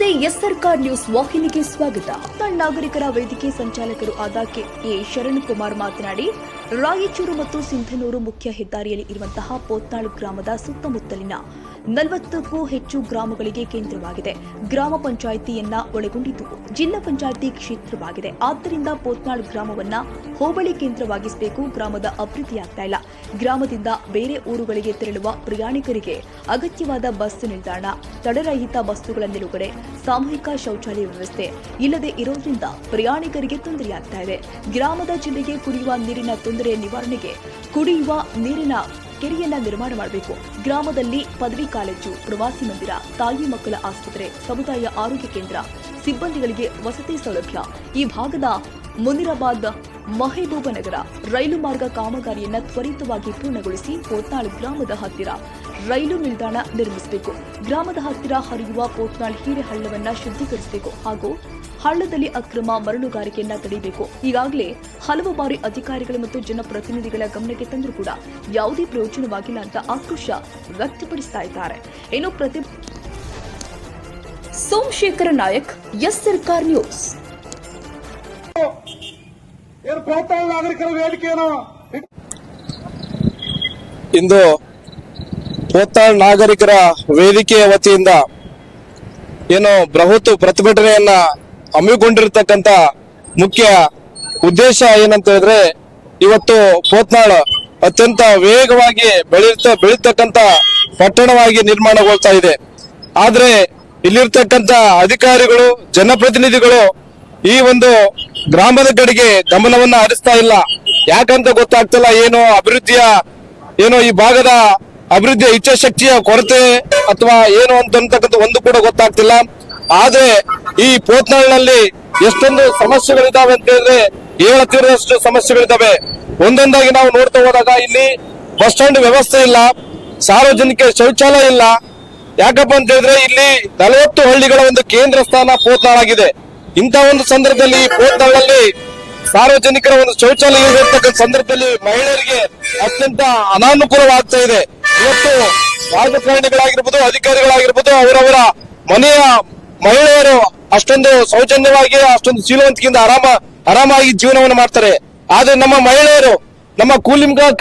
ಎಸ್ಆರ್ಕಾರ್ news ವಾಹಿನಿಗೆ ಸ್ವಾಗತ. ನಾಗರಿಕರ ವೇದಿಕೆ ಸಂಚಾಲಕರು ಆದ ಕೆ ಎ ಶರಣ್ ಕುಮಾರ್ ಮಾತನಾಡಿ, ರಾಯಚೂರು ಮತ್ತು ಸಿಂಧನೂರು ಮುಖ್ಯ ಹೆದ್ದಾರಿಯಲ್ಲಿ ಇರುವಂತಹ ಪೋತ್ನಾಳು ಗ್ರಾಮದ ಸುತ್ತಮುತ್ತಲಿನ ನಲವತ್ತಕ್ಕೂ ಹೆಚ್ಚು ಗ್ರಾಮಗಳಿಗೆ ಕೇಂದ್ರವಾಗಿದೆ. ಗ್ರಾಮ ಪಂಚಾಯಿತಿಯನ್ನ ಒಳಗೊಂಡಿದ್ದು ಜಿಲ್ಲಾ ಪಂಚಾಯಿತಿ ಕ್ಷೇತ್ರವಾಗಿದೆ. ಆದ್ದರಿಂದ ಪೋತ್ನಾಳ್ ಗ್ರಾಮವನ್ನ ಹೋಬಳಿ ಕೇಂದ್ರವಾಗಿಸಬೇಕು ಗ್ರಾಮದ ಅಭಿವೃದ್ಧಿಯಾಗ್ತಾ ಇಲ್ಲ. ಗ್ರಾಮದಿಂದ ಬೇರೆ ಊರುಗಳಿಗೆ ತೆರಳುವ ಪ್ರಯಾಣಿಕರಿಗೆ ಅಗತ್ಯವಾದ ಬಸ್ ನಿಲ್ದಾಣ, ತಡೆರಹಿತ ಬಸ್ಸುಗಳ ನಿಲುಗಡೆ, ಸಾಮೂಹಿಕ ಶೌಚಾಲಯ ವ್ಯವಸ್ಥೆ ಇಲ್ಲದೆ ಇರೋದ್ರಿಂದ ಪ್ರಯಾಣಿಕರಿಗೆ ತೊಂದರೆಯಾಗ್ತಾ ಇದೆ. ಗ್ರಾಮದ ಜಿಲ್ಲೆಗೆ ಕುಡಿಯುವ ನೀರಿನ ತೊಂದರೆ ನಿವಾರಣೆಗೆ ಕುಡಿಯುವ ನೀರಿನ ಕೆರೆಯನ್ನ ನಿರ್ಮಾಣ ಮಾಡಬೇಕು. ಗ್ರಾಮದಲ್ಲಿ ಪದವಿ ಕಾಲೇಜು, ಪ್ರವಾಸಿ ಮಂದಿರ, ತಾಯಿ ಮಕ್ಕಳ ಆಸ್ಪತ್ರೆ, ಸಮುದಾಯ ಆರೋಗ್ಯ ಕೇಂದ್ರ, ಸಿಬ್ಬಂದಿಗಳಿಗೆ ವಸತಿ ಸೌಲಭ್ಯ. ಈ ಭಾಗದ ಮುನಿರಾಬಾದ್ ಮಹಬೂಬನಗರ ರೈಲು ಮಾರ್ಗ ಕಾಮಗಾರಿಯನ್ನು ತ್ವರಿತವಾಗಿ ಪೂರ್ಣಗೊಳಿಸಿ ಪೋತ್ನಾಳ್ ಗ್ರಾಮದ ಹತ್ತಿರ ರೈಲು ನಿಲ್ದಾಣ ನಿರ್ಮಿಸಬೇಕು. ಗ್ರಾಮದ ಹತ್ತಿರ ಹರಿಯುವ ಪೋತ್ನಾಳ್ ಹೀರೆಹಳ್ಳವನ್ನು ಶುದ್ಧೀಕರಿಸಬೇಕು ಹಾಗೂ ಹಳ್ಳದಲ್ಲಿ ಅಕ್ರಮ ಮರಳುಗಾರಿಕೆಯನ್ನ ತಡೆಯಬೇಕು ಈಗಾಗಲೇ ಹಲವು ಬಾರಿ ಅಧಿಕಾರಿಗಳು ಮತ್ತು ಜನಪ್ರತಿನಿಧಿಗಳ ಗಮನಕ್ಕೆ ತಂದರೂ ಕೂಡ ಯಾವುದೇ ಪ್ರಯೋಜನವಾಗಿಲ್ಲ ಅಂತ ಆಕ್ರೋಶ ವ್ಯಕ್ತಪಡಿಸ್ತಾ ಇದ್ದಾರೆ. ಇನ್ನು ಪ್ರತಿ ಸೋಮಶೇಖರ ನಾಯಕ್, ಎಸ್ ಸರ್ಕಾರ್ ನ್ಯೂಸ್. ಇಂದು ಕೋತಾಳ್ ನಾಗರಿಕರ ವೇದಿಕೆಯ ವತಿಯಿಂದ ಏನು ಬೃಹತ್ ಪ್ರತಿಭಟನೆಯನ್ನ ಹಮ್ಮಿಕೊಂಡಿರತಕ್ಕಂತ ಮುಖ್ಯ ಉದ್ದೇಶ ಏನಂತ ಹೇಳಿದ್ರೆ ಇವತ್ತು ಪೋತ್ನಾಳ್ ಅತ್ಯಂತ ವೇಗವಾಗಿ ಬೆಳೆಯುತ್ತ ಬೆಳೀತಕ್ಕಂತ ಪಟ್ಟಣವಾಗಿ ನಿರ್ಮಾಣಗೊಳ್ತಾ ಇದೆ. ಆದ್ರೆ ಇಲ್ಲಿರ್ತಕ್ಕಂತ ಅಧಿಕಾರಿಗಳು, ಜನಪ್ರತಿನಿಧಿಗಳು ಈ ಒಂದು ಗ್ರಾಮದ ಕಡೆಗೆ ಗಮನವನ್ನ ಹರಿಸ್ತಾ ಇಲ್ಲ. ಯಾಕಂತ ಗೊತ್ತಾಗ್ತಿಲ್ಲ ಏನು ಅಭಿವೃದ್ಧಿಯ, ಏನೋ ಈ ಭಾಗದ ಅಭಿವೃದ್ಧಿಯ ಇಚ್ಛಾಶಕ್ತಿಯ ಕೊರತೆ ಅಥವಾ ಏನು ಅಂತ ಅಂತಕ್ಕಂಥ ಒಂದು ಕೂಡ ಗೊತ್ತಾಗ್ತಿಲ್ಲ. ಆದ್ರೆ ಈ ಪೋತ್ನಾಳ್ನಲ್ಲಿ ಎಷ್ಟೊಂದು ಸಮಸ್ಯೆಗಳಿದಾವೆ ಅಂತ ಹೇಳಿದ್ರೆ ಹೇಳತ್ತಿರೋಷ್ಟು ಸಮಸ್ಯೆಗಳಿದಾವೆ. ಒಂದೊಂದಾಗಿ ನಾವು ನೋಡ್ತಾ ಹೋದಾಗ ಇಲ್ಲಿ ಬಸ್ ಸ್ಟ್ಯಾಂಡ್ ವ್ಯವಸ್ಥೆ ಇಲ್ಲ, ಸಾರ್ವಜನಿಕ ಶೌಚಾಲಯ ಇಲ್ಲ. ಯಾಕಪ್ಪ ಅಂತ ಹೇಳಿದ್ರೆ ಇಲ್ಲಿ ನಲವತ್ತು ಹಳ್ಳಿಗಳ ಒಂದು ಕೇಂದ್ರ ಸ್ಥಾನ ಪೋತ್ನಾಳಾಗಿದೆ. ಇಂಥ ಒಂದು ಸಂದರ್ಭದಲ್ಲಿ ಪೋರ್ಟಲ್ನಲ್ಲಿ ಸಾರ್ವಜನಿಕರ ಒಂದು ಶೌಚಾಲಯ ಇರತಕ್ಕಂಥ ಸಂದರ್ಭದಲ್ಲಿ ಮಹಿಳೆಯರಿಗೆ ಅತ್ಯಂತ ಅನಾನುಕೂಲವಾಗ್ತಾ ಇದೆ. ಇವತ್ತು ರಾಜಕಾರಣಿಗಳಾಗಿರ್ಬೋದು ಅಧಿಕಾರಿಗಳಾಗಿರ್ಬೋದು, ಅವರವರ ಮನೆಯ ಮಹಿಳೆಯರು ಅಷ್ಟೊಂದು ಸೌಜನ್ಯವಾಗಿ, ಅಷ್ಟೊಂದು ಸೀಲವಂತಿಕೆಯಿಂದ ಆರಾಮ, ಆರಾಮಾಗಿ ಜೀವನವನ್ನು ಮಾಡ್ತಾರೆ. ಆದ್ರೆ ನಮ್ಮ ಮಹಿಳೆಯರು, ನಮ್ಮ ಕೂಲಿಂಗ